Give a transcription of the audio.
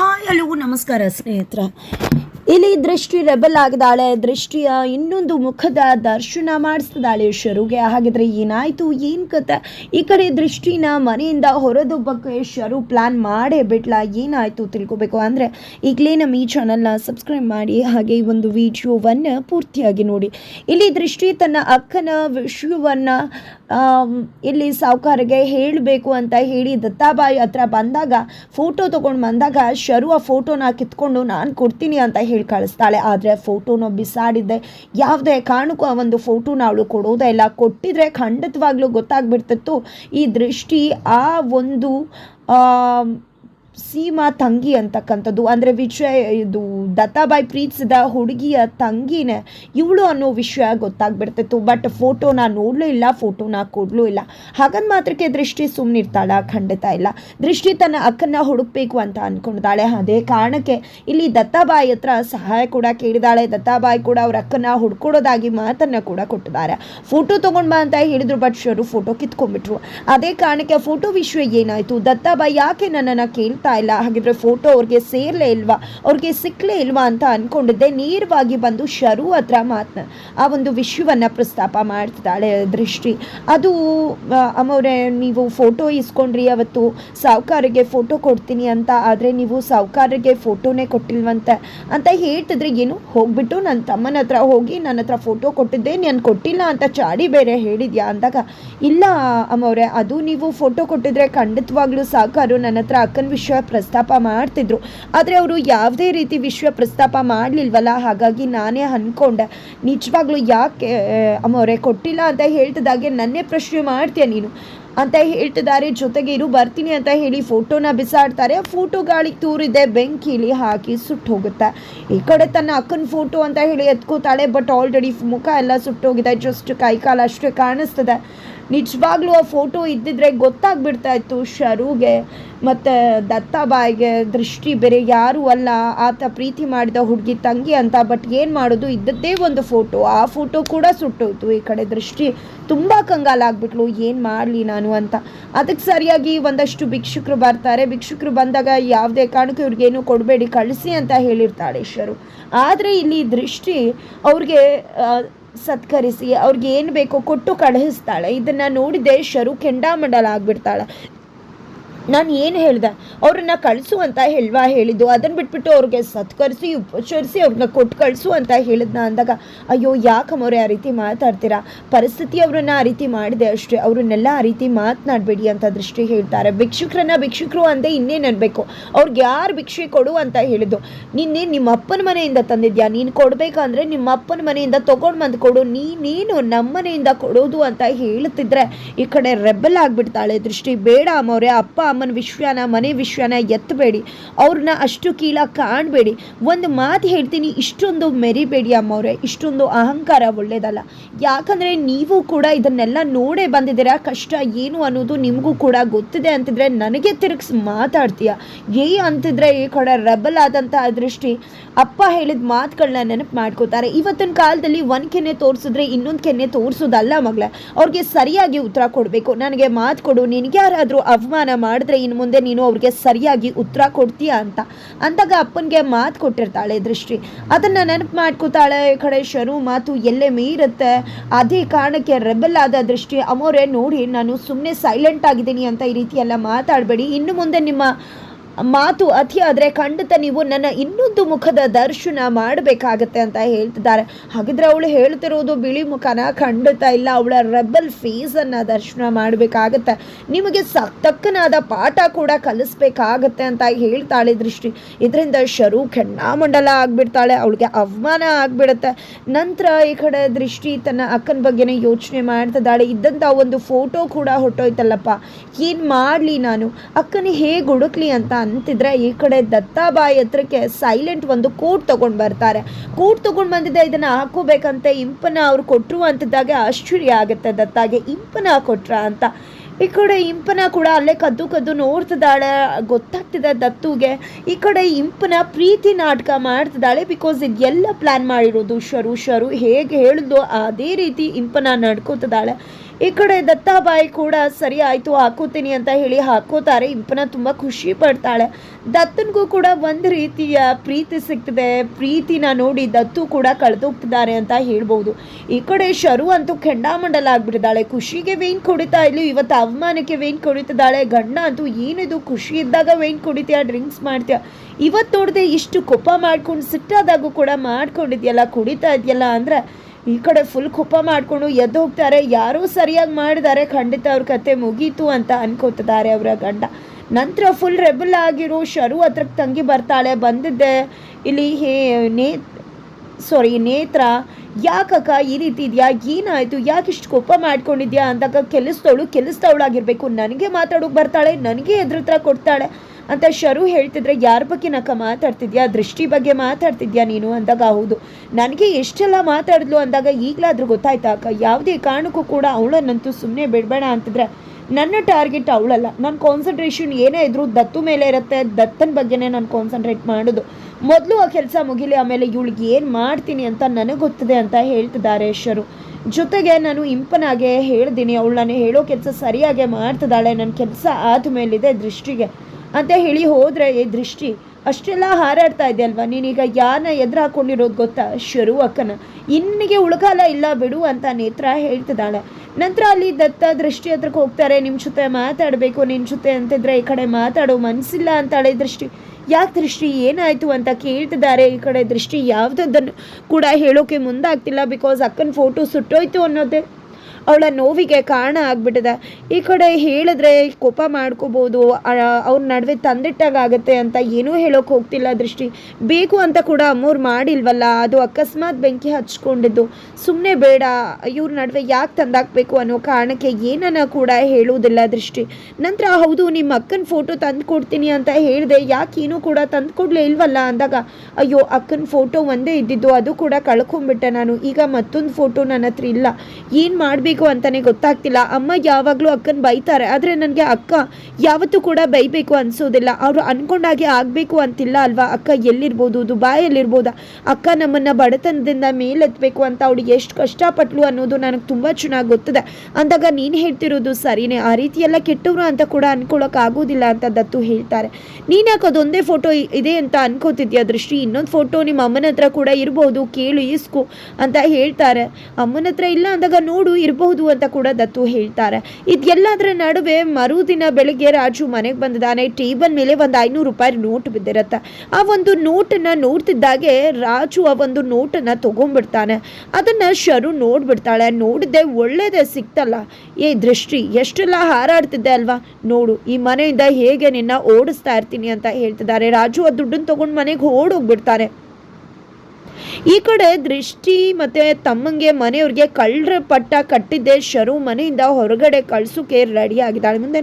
Hi hello ನಮಸ್ಕಾರ ಸ್ನೇಹಿತರ. ಇಲ್ಲಿ ದೃಷ್ಟಿ ರೆಬಲ್ ಆಗಿದ್ದಾಳೆ. ದೃಷ್ಟಿಯ ಇನ್ನೊಂದು ಮುಖದ ದರ್ಶನ ಮಾಡಿಸ್ತಿದ್ದಾಳೆ ಶರುಗೆ. ಹಾಗಿದ್ರೆ ಏನಾಯ್ತು, ಏನು ಕತೆ? ಈ ಕಡೆ ದೃಷ್ಟಿನ ಮನೆಯಿಂದ ಹೊರದೊಬ್ಬಕ್ಕೆ ಶರು ಪ್ಲಾನ್ ಮಾಡೇ ಬಿಟ್ಲ. ಏನಾಯ್ತು ತಿಳ್ಕೊಬೇಕು ಅಂದರೆ, ಈಗಲೇ ನಮ್ಮ ಈ ಚಾನಲ್ನ ಸಬ್ಸ್ಕ್ರೈಬ್ ಮಾಡಿ, ಹಾಗೆ ಈ ಒಂದು ವಿಡಿಯೋವನ್ನು ಪೂರ್ತಿಯಾಗಿ ನೋಡಿ. ಇಲ್ಲಿ ದೃಷ್ಟಿ ತನ್ನ ಅಕ್ಕನ ವಿಷಯವನ್ನು ಇಲ್ಲಿ ಸಾವುಕಾರಿಗೆ ಹೇಳಬೇಕು ಅಂತ ಹೇಳಿ ದತ್ತಾಬಾಯಿ ಹತ್ರ ಬಂದಾಗ ಫೋಟೋ ತೊಗೊಂಡು ಬಂದಾಗ ಶರು ಆ ಫೋಟೋನ ಕಿತ್ಕೊಂಡು ನಾನು ಕೊಡ್ತೀನಿ ಅಂತ ಹೇಳಿ ಕಳಿಸ್ತಾಳೆ. ಆದರೆ ಫೋಟೋನ ಬಿಸಾಡಿದ್ದೆ. ಯಾವುದೇ ಕಾರಣಕ್ಕೂ ಆ ಒಂದು ಫೋಟೋನ ಅವಳು ಕೊಡೋದೇ ಇಲ್ಲ. ಕೊಟ್ಟಿದ್ರೆ ಖಂಡಿತವಾಗ್ಲೂ ಗೊತ್ತಾಗ್ಬಿಡ್ತಿತ್ತು. ಈ ದೃಷ್ಟಿ ಆ ಒಂದು ಸೀಮಾ ತಂಗಿ ಅಂತಕ್ಕಂಥದ್ದು, ಅಂದರೆ ವಿಷಯ ಇದು ದತ್ತಾಬಾಯಿ ಪ್ರೀತಿಸಿದ ಹುಡುಗಿಯ ತಂಗಿನೇ ಇವಳು ಅನ್ನೋ ವಿಷಯ ಗೊತ್ತಾಗ್ಬಿಡ್ತಿತ್ತು. ಬಟ್ ಫೋಟೋನ ನೋಡಲೂ ಇಲ್ಲ ಫೋಟೋನ ಕೊಡಲೂ ಇಲ್ಲ. ಹಾಗನ್ ಮಾತ್ರಕ್ಕೆ ದೃಷ್ಟಿ ಸುಮ್ಮನಿರ್ತಾಳ ಖಂಡಿತ ಇಲ್ಲ. ದೃಷ್ಟಿ ತನ್ನ ಅಕ್ಕನ್ನ ಹುಡುಕ್ಬೇಕು ಅಂತ ಅಂದ್ಕೊಂಡಿದ್ದಾಳೆ ಅದೇ ಕಾರಣಕ್ಕೆ ಇಲ್ಲಿ ದತ್ತಾಬಾಯಿ ಹತ್ರ ಸಹಾಯ ಕೂಡ ಕೇಳಿದಾಳೆ. ದತ್ತಾಬಾಯಿ ಕೂಡ ಅವ್ರ ಅಕ್ಕನ್ನ ಹುಡ್ಕೊಡೋದಾಗಿ ಮಾತನ್ನ ಕೂಡ ಕೊಟ್ಟಿದ್ದಾರೆ. ಫೋಟೋ ತಗೊಂಡ್ ಬಾ ಅಂತ ಹೇಳಿದ್ರು ಬಟ್ ಶರು ಫೋಟೋ ಕಿತ್ಕೊಂಡ್ಬಿಟ್ರು. ಅದೇ ಕಾರಣಕ್ಕೆ ಫೋಟೋ ವಿಷಯ ಏನಾಯ್ತು? ದತ್ತಾಬಾಯಿ ಯಾಕೆ ನನ್ನನ್ನು ಕೇಳ್ತಾ ಇಲ್ಲ. ಹಾಗಿದ್ರೆ ಫೋಟೋ ಅವ್ರಿಗೆ ಸೇರಲೇ ಇಲ್ವಾ? ಅವ್ರಿಗೆ ಸಿಕ್ಕಲೇ ಇಲ್ವಾ ಅಂತ ಅನ್ಕೊಂಡಿದ್ದೆ. ನೇರವಾಗಿ ಬಂದು ಶರು ಹತ್ರ ಮಾತನ್ನ ಆ ಒಂದು ವಿಷಯವನ್ನ ಪ್ರಸ್ತಾಪ ಮಾಡ್ತಿದ್ದಾಳೆ ದೃಷ್ಟಿ. ಅದು ಅಮ್ಮ ಅಮ್ಮವ್ರೆ, ನೀವು ಫೋಟೋ ಇಸ್ಕೊಂಡ್ರಿ ಅವತ್ತು. ಸಾವುಕಾರಿಗೆ ಫೋಟೋ ಕೊಡ್ತೀನಿ ಅಂತ. ಆದರೆ ನೀವು ಸಾವುಕಾರಿಗೆ ಫೋಟೋನೇ ಕೊಟ್ಟಿಲ್ವಂತ ಅಂತ ಹೇಳ್ತಿದ್ರೆ ಏನು? ಹೋಗ್ಬಿಟ್ಟು ನನ್ನ ತಮ್ಮನ ಹತ್ರ ಹೋಗಿ ನನ್ನ ಹತ್ರ ಫೋಟೋ ಕೊಟ್ಟಿದ್ದೆ. ನಾನು ಕೊಟ್ಟಿಲ್ಲ ಅಂತ ಚಾಡಿ ಬೇರೆ ಹೇಳಿದ್ಯಾ ಅಂದಾಗ, ಇಲ್ಲ ಅಮ್ಮವ್ರೆ, ಅದು ನೀವು ಫೋಟೋ ಕೊಟ್ಟಿದ್ರೆ ಖಂಡಿತವಾಗ್ಲೂ ಸಾಕಾರು ನನ್ನ ಹತ್ರ ಅಕ್ಕನ ವಿಷಯ ಪ್ರಸ್ತಾಪ ಮಾಡ್ತಿದ್ರು. ಆದರೆ ಅವರು ಯಾವುದೇ ರೀತಿ ವಿಶ್ವ ಪ್ರಸ್ತಾಪ ಮಾಡಲಿಲ್ವಲ್ಲ? ಹಾಗಾಗಿ ನಾನೇ ಅನ್ಕೊಂಡೆ, ನಿಜವಾಗ್ಲೂ ಯಾಕೆ ಅಮ್ಮವ್ರೆ ಕೊಟ್ಟಿಲ್ಲ ಅಂತ ಹೇಳ್ತಿದ್ದಾಗೆ ನನ್ನೇ ಪ್ರಶ್ನೆ ಮಾಡ್ತೀಯ ನೀನು? ಅಂತ ಹೇಳ್ತಿದ್ದಾರೆ. ಜೊತೆಗೆ ಇರು, ಬರ್ತೀನಿ ಅಂತ ಹೇಳಿ ಫೋಟೋನ ಬಿಸಾಡ್ತಾರೆ. ಫೋಟೋ ಗಾಳಿ ತೂರಿದೆ, ಬೆಂಕಿಲಿ ಹಾಕಿ ಸುಟ್ಟು ಹೋಗುತ್ತೆ ಈ ಕಡೆ ತನ್ನ ಅಕ್ಕನ ಫೋಟೋ ಅಂತ ಹೇಳಿ ಎತ್ಕೋತಾಳೆ, ಬಟ್ ಆಲ್ರೆಡಿ ಮುಖ ಎಲ್ಲ ಸುಟ್ಟೋಗಿದೆ. ಜಸ್ಟ್ ಕೈ ಕಾಲು ಅಷ್ಟೇ ಕಾಣಿಸ್ತದೆ. ನಿಜವಾಗ್ಲೂ ಆ ಫೋಟೋ ಇದ್ದಿದ್ರೆ ಗೊತ್ತಾಗ್ಬಿಡ್ತಾ ಇತ್ತು ಶರುಗೆ ಮತ್ತು ದತ್ತಾಬಾಯಿಗೆ ದೃಷ್ಟಿ ಬೇರೆ ಯಾರೂ ಅಲ್ಲ. ಆತ ಪ್ರೀತಿ ಮಾಡಿದ ಹುಡುಗಿ ತಂಗಿ ಅಂತ ಬಟ್ ಏನು ಮಾಡೋದು? ಇದ್ದದ್ದೇ ಒಂದು ಫೋಟೋ ಆ ಫೋಟೋ ಕೂಡ ಸುಟ್ಟೋಯ್ತು. ಈ ಕಡೆ ದೃಷ್ಟಿ ತುಂಬ ಕಂಗಾಲಾಗ್ಬಿಟ್ಲು ಏನು ಮಾಡಲಿ ನಾನು ಅಂತ. ಅದಕ್ಕೆ ಸರಿಯಾಗಿ ಒಂದಷ್ಟು ಭಿಕ್ಷುಕರು ಬರ್ತಾರೆ. ಭಿಕ್ಷುಕರು ಬಂದಾಗ ಯಾವುದೇ ಕಾರಣಕ್ಕೂ ಇವ್ರಿಗೇನು ಕೊಡಬೇಡಿ, ಕಳಿಸಿ ಅಂತ ಹೇಳಿರ್ತಾಳೆ ಶರು. ಆದರೆ ಇಲ್ಲಿ ದೃಷ್ಟಿ ಅವ್ರಿಗೆ ಸತ್ಕರಿಸಿ ಅವ್ರಿಗೆ ಏನು ಬೇಕೋ ಕೊಟ್ಟು ಕಳುಹಿಸ್ತಾಳೆ. ಇದನ್ನು ನೋಡಿದೆ ಶರು ಕೆಂಡಾಮಂಡಲ ಆಗ್ಬಿಡ್ತಾಳೆ. ನಾನು ಏನು ಹೇಳಿದೆ? ಅವ್ರನ್ನ ಕಳಿಸು ಅಂತ ಹೇಳ್ವಾ ಹೇಳಿದ್ದು. ಅದನ್ನು ಬಿಟ್ಬಿಟ್ಟು ಅವ್ರಿಗೆ ಸತ್ಕರಿಸಿ, ಉಪಚರಿಸಿ ಅವ್ರನ್ನ ಕೊಟ್ಟು ಕಳಿಸು ಅಂತ ಹೇಳಿದ್ನ ಅಂದಾಗ, ಅಯ್ಯೋ ಯಾಕಮ್ಮವ್ರೆ ಆ ರೀತಿ ಮಾತಾಡ್ತೀರಾ? ಪರಿಸ್ಥಿತಿ ಅವ್ರನ್ನ ಆ ರೀತಿ ಮಾಡಿದೆ ಅಷ್ಟೇ. ಅವ್ರನ್ನೆಲ್ಲ ಆ ರೀತಿ ಮಾತನಾಡಬೇಡಿ ಅಂತ ದೃಷ್ಟಿ ಹೇಳ್ತಾರೆ. ಭಿಕ್ಷುಕರನ್ನ ಭಿಕ್ಷುಕರು ಅಂದೆ ಇನ್ನೇನು ಅನ್ಬೇಕು? ಅವ್ರಿಗೆ ಯಾರು ಭಿಕ್ಷೆ ಕೊಡು ಅಂತ ಹೇಳಿದ್ದು. ನಿನ್ನೆ ನಿಮ್ಮ ಅಪ್ಪನ ಮನೆಯಿಂದ ತಂದಿದ್ಯಾ? ನೀನು ಕೊಡಬೇಕಂದ್ರೆ ನಿಮ್ಮ ಅಪ್ಪನ ಮನೆಯಿಂದ ತೊಗೊಂಡು ಬಂದು ಕೊಡು. ನೀನೇನು ನಮ್ಮ ಮನೆಯಿಂದ ಕೊಡೋದು ಅಂತ ಹೇಳ್ತಿದ್ರೆ ಈ ಕಡೆ ರೆಬಲ್ ಆಗಿಬಿಡ್ತಾಳೆ ದೃಷ್ಟಿ. ಬೇಡ ಅಮ್ಮವ್ರೆ ಅಪ್ಪ ಅಮ್ಮನ ವಿಶ್ವನ, ಮನೆ ವಿಶ್ವನ ಎತ್ತಬೇಡಿ. ಅವ್ರನ್ನ ಅಷ್ಟು ಕೀಳಾಗಿ ಕಾಣಬೇಡಿ. ಒಂದು ಮಾತು ಹೇಳ್ತೀನಿ, ಇಷ್ಟೊಂದು ಮೆರಿಬೇಡಿ ಅಮ್ಮವ್ರೆ. ಇಷ್ಟೊಂದು ಅಹಂಕಾರ ಒಳ್ಳೇದಲ್ಲ. ಯಾಕಂದರೆ ನೀವು ಕೂಡ ಇದನ್ನೆಲ್ಲ ನೋಡೇ ಬಂದಿದ್ದೀರಾ. ಕಷ್ಟ ಏನು ಅನ್ನೋದು ನಿಮಗೂ ಕೂಡ ಗೊತ್ತಿದೆ ಅಂತಿದ್ರೆ ನನಗೆ ತಿರುಗಿಸಿ ಮಾತಾಡ್ತೀಯ. ಏ ಅಂತಿದ್ರೆ ಈ ಕಡೆ ರೆಬಲ್ ಆದಂಥ ದೃಷ್ಟಿ. ಅಪ್ಪ ಹೇಳಿದ ಮಾತುಗಳನ್ನ ನೆನಪು ಮಾಡ್ಕೋತಾರೆ. ಇವತ್ತಿನ ಕಾಲದಲ್ಲಿ ಒಂದು ಕೆನ್ನೆ ತೋರಿಸಿದ್ರೆ ಇನ್ನೊಂದು ಕೆನ್ನೆ ತೋರಿಸೋದಲ್ಲ ಮಗಳೇ. ಅವ್ರಿಗೆ ಸರಿಯಾಗಿ ಉತ್ತರ ಕೊಡಬೇಕು. ನನಗೆ ಮಾತು ಕೊಡು. ನಿನಗೆ ಯಾರಾದರೂ ಅವಮಾನ ಮಾಡಿದ್ರೆ ಇನ್ನು ಮುಂದೆ ನೀನು ಅವ್ರಿಗೆ ಸರಿಯಾಗಿ ಉತ್ತರ ಕೊಡ್ತೀಯ ಅಂತ. ಅಂದಾಗ ಅಪ್ಪನಿಗೆ ಮಾತು ಕೊಟ್ಟಿರ್ತಾಳೆ ದೃಷ್ಟಿ. ಅದನ್ನು ನೆನಪು ಮಾಡ್ಕೋತಾಳೆ ಕಡೆ ಶರು ಮಾತು ಎಲ್ಲೇ ಮೀರುತ್ತೆ. ಅದೇ ಕಾರಣಕ್ಕೆ ರೆಬಲ್ ಆದ ದೃಷ್ಟಿ, ಅಮೋರೆ, ನೋಡಿ, ನಾನು ಸುಮ್ಮನೆ ಸೈಲೆಂಟ್ ಆಗಿದ್ದೀನಿ ಅಂತ ಈ ರೀತಿ ಎಲ್ಲ ಮಾತಾಡಬೇಡಿ. ಇನ್ನು ಮುಂದೆ ನಿಮ್ಮ ಮಾತು ಅತಿ ಆದರೆ ಖಂಡಿತ ನೀವು ನನ್ನ ಇನ್ನೊಂದು ಮುಖದ ದರ್ಶನ ಮಾಡಬೇಕಾಗತ್ತೆ ಅಂತ ಹೇಳ್ತಿದ್ದಾರೆ. ಹಾಗಿದ್ರೆ ಅವಳು ಹೇಳ್ತಿರೋದು ಬಿಳಿ ಮುಖನ ಖಂಡಿತ ಇಲ್ಲ. ಅವಳ ರೆಬಲ್ ಫೇಸನ್ನು ದರ್ಶನ ಮಾಡಬೇಕಾಗತ್ತೆ. ನಿಮಗೆ ಸ ತಕ್ಕನಾದ ಪಾಠ ಕೂಡ ಕಲಿಸ್ಬೇಕಾಗತ್ತೆ ಅಂತ ಹೇಳ್ತಾಳೆ ದೃಷ್ಟಿ. ಇದರಿಂದ ಶರು ಕೆಣ್ಣಾಮಂಡಲ ಆಗಿಬಿಡ್ತಾಳೆ. ಅವಳಿಗೆ ಅವಮಾನ ಆಗ್ಬಿಡತ್ತೆ. ನಂತರ ಈ ಕಡೆ ದೃಷ್ಟಿ ತನ್ನ ಅಕ್ಕನ ಬಗ್ಗೆನೇ ಯೋಚನೆ ಮಾಡ್ತಿದ್ದಾಳೆ. ಇದ್ದಂಥ ಒಂದು ಫೋಟೋ ಕೂಡ ಹೊಟ್ಟೋಯ್ತಲ್ಲಪ್ಪ ಏನು ಮಾಡಲಿ ನಾನು? ಅಕ್ಕನ ಹೇಗೆ ಹುಡುಕ್ಲಿ ಅಂತ ಅಂತಿದ್ರೆ ಈ ಕಡೆ ದತ್ತಾಬಾಯಿ ಹತ್ರಕ್ಕೆ ಸೈಲೆಂಟ್ ಒಂದು ಕೂಟ್ ತಗೊಂಡ್ ಬರ್ತಾರೆ. ಕೂಟ್ ತೊಗೊಂಡು ಬಂದಿದ್ದೆ ಇದನ್ನ ಹಾಕೋಬೇಕಂತ ಇಂಪನ ಅವ್ರು ಕೊಟ್ಟರು ಅಂತಿದ್ದಾಗ ಆಶ್ಚರ್ಯ ಆಗುತ್ತೆ ದತ್ತಾಗೆ. ಇಂಪನ ಕೊಟ್ರ ಅಂತ. ಈ ಕಡೆ ಇಂಪನ ಕೂಡ ಅಲ್ಲೇ ಕದ್ದು ಕದ್ದು ನೋಡ್ತಿದ್ದಾಳೆ, ಗೊತ್ತಾಗ್ತಿದೆ ದತ್ತುಗೆ. ಈ ಕಡೆ ಇಂಪನ ಪ್ರೀತಿ ನಾಟಕ ಮಾಡ್ತಿದ್ದಾಳೆ ಬಿಕಾಸ್ ಇದೆಲ್ಲ ಪ್ಲ್ಯಾನ್ ಮಾಡಿರೋದು ಶರು. ಶರು ಹೇಗೆ ಹೇಳಿದ್ಲು ಅದೇ ರೀತಿ ಇಂಪನ ನಡ್ಕೋತಿದ್ದಾಳೆ. ಈ ಕಡೆ ದತ್ತಾಬಾಯಿ ಕೂಡ ಸರಿ ಆಯಿತು ಹಾಕೋತೀನಿ ಅಂತ ಹೇಳಿ ಹಾಕೋತಾರೆ ಇಂಪನ ತುಂಬ ಖುಷಿ ಪಡ್ತಾಳೆ. ದತ್ತನಿಗೂ ಕೂಡ ಒಂದು ರೀತಿಯ ಪ್ರೀತಿ ಸಿಗ್ತದೆ. ಪ್ರೀತಿನ ನೋಡಿ ದತ್ತು ಕೂಡ ಕಳೆದೋಗ್ತಿದ್ದಾರೆ ಅಂತ ಹೇಳ್ಬೋದು. ಈ ಕಡೆ ಶರು ಅಂತೂ ಕೆಂಡಾಮಂಡಲ ಆಗ್ಬಿಟ್ಟಿದ್ದಾಳೆ. ಖುಷಿಗೆ ವೇನ್ ಕುಡಿತಾ ಇಲ್ಲಿ ಇವತ್ತು ಅವಮಾನಕ್ಕೆ ವೇನ್ ಕುಡಿತಿದ್ದಾಳೆ. ಗಂಡ ಅಂತೂ ಏನಿದು? ಖುಷಿ ಇದ್ದಾಗ ವೇನ್ ಕುಡಿತೀಯ, ಡ್ರಿಂಕ್ಸ್ ಮಾಡ್ತೀಯ? ಇವತ್ತು ನೋಡಿದೆ ಇಷ್ಟು ಕೋಪ ಮಾಡ್ಕೊಂಡು ಸಿಟ್ಟಾದಾಗೂ ಕೂಡ ಮಾಡ್ಕೊಂಡಿದ್ಯಲ್ಲ, ಕುಡಿತಾ ಇದೆಯಲ್ಲ ಅಂದರೆ ಈ ಕಡೆ ಫುಲ್ ಕೋಪ ಮಾಡಿಕೊಂಡು ಎದ್ದು ಹೋಗ್ತಾರೆ. ಯಾರೂ ಸರಿಯಾಗಿ ಮಾಡಿದ್ದಾರೆ. ಖಂಡಿತ ಅವ್ರ ಕತೆ ಮುಗೀತು ಅಂತ ಅನ್ಕೋತಿದ್ದಾರೆ ಅವರ ಗಂಡ. ನಂತರ ಫುಲ್ ರೆಬಲ್ ಆಗಿರೋ ಶರು ಹತ್ರ ತಂಗಿ ಬರ್ತಾಳೆ. ಬಂದಿದ್ದೆ. ಇಲ್ಲಿ ಹೇ, ನೇ ಸಾರಿ ನೇತ್ರ, ಯಾಕಕ್ಕ ಈ ರೀತಿ ಇದೆಯಾ? ಏನಾಯಿತು? ಯಾಕೆ ಇಷ್ಟು ಕೋಪ ಮಾಡ್ಕೊಂಡಿದ್ಯಾ? ಅಂದಾಗ, ಕೆಲಸದವಳು, ಕೆಲಸದವಳಾಗಿರ್ಬೇಕು. ನನಗೆ ಮಾತಾಡೋಕೆ ಬರ್ತಾಳೆ. ನನಗೆ ಎದುರುತ್ರ ಕೊಡ್ತಾಳೆ. ಅಂತ ಶರು ಹೇಳ್ತಿದ್ರೆ, ಯಾರ ಬಗ್ಗೆ ನಕ ಮಾತಾಡ್ತಿದ್ಯಾ? ದೃಷ್ಟಿ ಬಗ್ಗೆ ಮಾತಾಡ್ತಿದ್ಯಾ ನೀನು? ಅಂದಾಗ, ಹೌದು. ನನಗೆ ಎಷ್ಟೆಲ್ಲ ಮಾತಾಡಿದ್ಲು ಅಂದಾಗ, ಈಗಲಾದ್ರೂ ಗೊತ್ತಾಯ್ತಾ ಅಕ್ಕ? ಯಾವುದೇ ಕಾರಣಕ್ಕೂ ಕೂಡ ಅವಳನ್ನಂತೂ ಸುಮ್ಮನೆ ಬಿಡಬೇಡ ಅಂತಿದ್ರೆ, ನನ್ನ ಟಾರ್ಗೆಟ್ ಅವಳಲ್ಲ. ನನ್ನ ಕಾನ್ಸಂಟ್ರೇಷನ್ ಏನೇ ಇದ್ರೂ ದತ್ತು ಮೇಲೆ ಇರುತ್ತೆ. ದತ್ತನ ಬಗ್ಗೆನೇ ನಾನು ಕಾನ್ಸಂಟ್ರೇಟ್ ಮಾಡೋದು. ಮೊದಲು ಆ ಕೆಲಸ ಮುಗಿಲಿ, ಆಮೇಲೆ ಇವಳಿಗೆ ಏನು ಮಾಡ್ತೀನಿ ಅಂತ ನನಗೆ ಗೊತ್ತಿದೆ ಅಂತ ಹೇಳ್ತಿದ್ದಾರೆ ಶರು. ಜೊತೆಗೆ ನಾನು ಇಂಪನಾಗೆ ಹೇಳ್ತೀನಿ ನಾನು ಹೇಳೋ ಕೆಲಸ ಸರಿಯಾಗೆ ಮಾಡ್ತಿದ್ದಾಳೆ. ನನ್ನ ಕೆಲಸ ಆದಮೇಲಿದೆ ದೃಷ್ಟಿಗೆ. ಅಂತ ಹೇಳಿ ಹೋದರೆ ದೃಷ್ಟಿ, ಅಷ್ಟೆಲ್ಲ ಹಾರಾಡ್ತಾ ಇದೆ ಅಲ್ವಾ? ನೀನೀಗ ಯಾರನ್ನ ಎದುರು ಹಾಕೊಂಡಿರೋದು ಗೊತ್ತಾ? ಶರು ಅಕ್ಕನ. ಇನ್ನಿಗೆ ಉಳ್ಕಾಲ ಇಲ್ಲ ಬಿಡು ಅಂತ ನೇತ್ರ ಹೇಳ್ತಿದ್ದಾಳೆ. ನಂತರ ಅಲ್ಲಿ ದತ್ತ ದೃಷ್ಟಿ ಹತ್ರಕ್ಕೆ ಹೋಗ್ತಾರೆ ನಿಮ್ಮ ಜೊತೆ ಮಾತಾಡಬೇಕು ನಿನ್ನ ಜೊತೆ ಅಂತಿದ್ರೆ ಈ ಕಡೆ ಮಾತಾಡೋ ಮನಸ್ಸಿಲ್ಲ ಅಂತಾಳೆ ದೃಷ್ಟಿ. ಯಾಕೆ ದೃಷ್ಟಿ, ಏನಾಯಿತು ಅಂತ ಕೇಳ್ತಿದ್ದಾರೆ ಈ ಕಡೆ ದೃಷ್ಟಿ? ಯಾವುದನ್ನು ಕೂಡ ಹೇಳೋಕೆ ಮುಂದಾಗ್ತಿಲ್ಲ ಬಿಕಾಸ್ ಅಕ್ಕನ ಫೋಟೋ ಸುಟ್ಟೋಯ್ತು ಅನ್ನೋದೇ. ಅವಳ ನೋವಿಗೆ ಕಾರಣ ಆಗ್ಬಿಟ್ಟಿದೆ. ಈ ಕಡೆ ಹೇಳಿದ್ರೆ ಕೋಪ ಮಾಡ್ಕೋಬೋದು ಅವ್ರ ನಡುವೆ ತಂದಿಟ್ಟಾಗುತ್ತೆ ಅಂತ ಏನೂ ಹೇಳೋಕೆ ಹೋಗ್ತಿಲ್ಲ ದೃಷ್ಟಿ. ಬೇಕು ಅಂತ ಕೂಡ ಅಮ್ಮವ್ರು ಮಾಡಿಲ್ವಲ್ಲ, ಅದು ಅಕಸ್ಮಾತ್ ಬೆಂಕಿ ಹಚ್ಕೊಂಡಿದ್ದು. ಸುಮ್ಮನೆ ಬೇಡ, ಇವ್ರ ನಡುವೆ ಯಾಕೆ ತಂದಾಕಬೇಕು ಅನ್ನೋ ಕಾರಣಕ್ಕೆ ಏನನ್ನ ಕೂಡ ಹೇಳುವುದಿಲ್ಲ ದೃಷ್ಟಿ. ನಂತರ, ಹೌದು, ನಿಮ್ಮ ಅಕ್ಕನ ಫೋಟೋ ತಂದು ಕೊಡ್ತೀನಿ ಅಂತ ಹೇಳಿದೆ ಯಾಕೇನು ಕೂಡ ತಂದು ಕೊಡಲೇ ಇಲ್ವಲ್ಲ ಅಂದಾಗ, ಅಯ್ಯೋ, ಅಕ್ಕನ ಫೋಟೋ ಒಂದೇ ಇದ್ದಿದ್ದು, ಅದು ಕೂಡ ಕಳ್ಕೊಂಬಿಟ್ಟೆ ನಾನು. ಈಗ ಮತ್ತೊಂದು ಫೋಟೋ ನನ್ನ ಹತ್ರ ಇಲ್ಲ. ಏನು ಮಾಡಬೇಕು ಅಂತಲೇ ಗೊತ್ತಾಗ್ತಿಲ್ಲ. ಅಮ್ಮ ಯಾವಾಗಲೂ ಅಕ್ಕನ ಬೈತಾರೆ. ಆದರೆ ನನಗೆ ಅಕ್ಕ ಯಾವತ್ತೂ ಕೂಡ ಬೈಬೇಕು ಅನಿಸೋದಿಲ್ಲ. ಅವರು ಅನ್ಕೊಂಡಾಗೆ ಆಗಬೇಕು ಅಂತಿಲ್ಲ ಅಲ್ವಾ? ಅಕ್ಕ ಎಲ್ಲಿರ್ಬೋದು? ದುಬಾಯಲ್ಲಿರ್ಬೋದಾ? ಅಕ್ಕ ನಮ್ಮನ್ನು ಬಡತನದಿಂದ ಮೇಲೆತ್ತಬೇಕು ಅಂತ ಅವಳಿಗೆ ಎಷ್ಟು ಕಷ್ಟಪಟ್ಲು ಅನ್ನೋದು ನನಗೆ ತುಂಬ ಚೆನ್ನಾಗಿ ಗೊತ್ತದೆ. ಅಂದಾಗ ನೀನು ಹೇಳ್ತಿರೋದು ಸರಿನೇ. ಆ ರೀತಿಯೆಲ್ಲ ಕೆಟ್ಟವರು ಅಂತ ಕೂಡ ಆಗೋದಿಲ್ಲ ಅಂತ ದತ್ತು ಹೇಳ್ತಾರೆ. ನೀನು ಯಾಕೆ ಅದೊಂದೇ ಫೋಟೋ ಇದೆ ಅಂತ ಅನ್ಕೋತಿದ್ಯಾ ದೃಷ್ಟಿ? ಇನ್ನೊಂದು ಫೋಟೋ ನಿಮ್ಮ ಅಮ್ಮನ ಹತ್ರ ಕೂಡ ಇರ್ಬೋದು. ಕೇಳು ಇಸ್ಕು ಅಂತ ಹೇಳ್ತಾರೆ. ಅಮ್ಮನ ಹತ್ರ ಇಲ್ಲ ಅಂದಾಗ ನೋಡು ಇರಬಹುದು ಅಂತ ಕೂಡ ದತ್ತು ಹೇಳ್ತಾರೆ. ಇದೆಲ್ಲದರ ನಡುವೆ ಮರುದಿನ ಬೆಳಿಗ್ಗೆ ರಾಜು ಮನೆಗೆ ಬಂದಿದ್ದಾನೆ. ಟೇಬಲ್ ಮೇಲೆ ಒಂದು ಐನೂರು ರೂಪಾಯಿ ನೋಟ್ ಬಿದ್ದಿರತ್ತೆ. ಆ ಒಂದು ನೋಟನ್ನು ನೋಡ್ತಿದ್ದಾಗೆ ರಾಜು ಆ ಒಂದು ನೋಟನ್ನು ತಗೊಂಡ್ಬಿಡ್ತಾನೆ. ಅದನ್ನು ಶರು ನೋಡ್ಬಿಡ್ತಾಳೆ. ನೋಡಿದೆ ಒಳ್ಳೇದೇ ಸಿಕ್ತಲ್ಲ. ಏ ದೃಷ್ಟಿ, ಎಷ್ಟೆಲ್ಲ ಹಾರಾಡ್ತಿದ್ದೆ ಅಲ್ವಾ? ನೋಡು, ಈ ಮನೆಯಿಂದ ಹೇಗೆ ನಿನ್ನ ಓಡಿಸ್ತಾ ಇರ್ತೀನಿ ಅಂತ ಹೇಳ್ತಿದ್ದಾರೆ. ರಾಜು ಆ ದುಡ್ಡನ್ನು ತಗೊಂಡು ಮನೆಗೆ ಓಡೋಗ್ಬಿಡ್ತಾನೆ. ಈ ಕಡೆ ದೃಷ್ಟಿ ಮತ್ತೆ ತಮ್ಮಂಗೆ ಮನೆಯವ್ರಿಗೆ ಕಳ್ಳರ ಪಟ್ಟ ಕಟ್ಟಿದ್ದೆ ಶರು ಮನೆಯಿಂದ ಹೊರಗಡೆ ಕಳ್ಸೋಕೆ ರೆಡಿ ಆಗಿದ್ದಾಳೆ. ಮುಂದೆ